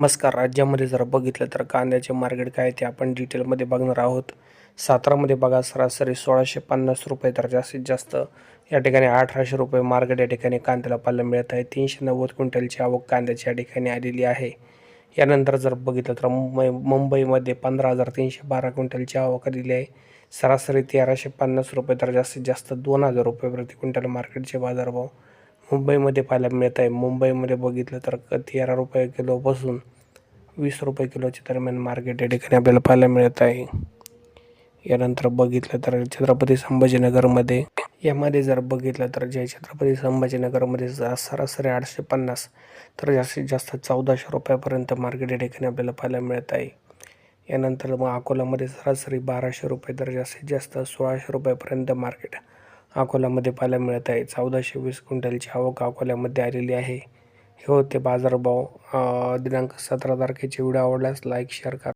नमस्कार. राज्यामध्ये जर बघितलं तर कांद्याचे मार्केट काय ते आपण डिटेलमध्ये बघणार आहोत. सातारामध्ये बघा सरासरी सोळाशे पन्नास रुपये तर जास्तीत जास्त या ठिकाणी अठराशे रुपये मार्केट या ठिकाणी कांद्याला पाहायला मिळत आहे. तीनशे नव्वद क्विंटलची आवक कांद्याची या ठिकाणी आलेली आहे. यानंतर जर बघितलं तर मुंबई मुंबईमध्ये पंधरा हजार तीनशे बारा क्विंटलची आवक आलेली आहे. सरासरी तेराशे पन्नास रुपये तर जास्तीत जास्त दोन हजार रुपये प्रति क्विंटल मार्केटचे बाजारभाव मुंबईमध्ये पाहायला मिळत आहे. मुंबईमध्ये बघितलं तर क- तेरा रुपये किलोपासून वीस रुपये किलोच्या दरम्यान मार्केट या ठिकाणी आपल्याला पाहायला मिळत आहे. यानंतर बघितलं तर छत्रपती संभाजीनगरमध्ये यामध्ये जर बघितलं तर जे छत्रपती संभाजीनगरमध्ये सरासरी आठशे पन्नास तर जास्तीत जास्त चौदाशे रुपयापर्यंत मार्केट या ठिकाणी आपल्याला पाहायला मिळत आहे. यानंतर मग अकोलामध्ये सरासरी बाराशे रुपये तर जास्तीत जास्त सोळाशे रुपयापर्यंत मार्केट अकोल्यामध्ये पाहायला मिळत आहे. चौदाशे वीस क्विंटलची आवक अकोल्यामध्ये आलेली आहे. हे होते बाजारभाव. दिनांक सतरा तारखेचे व्हिडिओ आवडल्यास लाईक शेअर करा.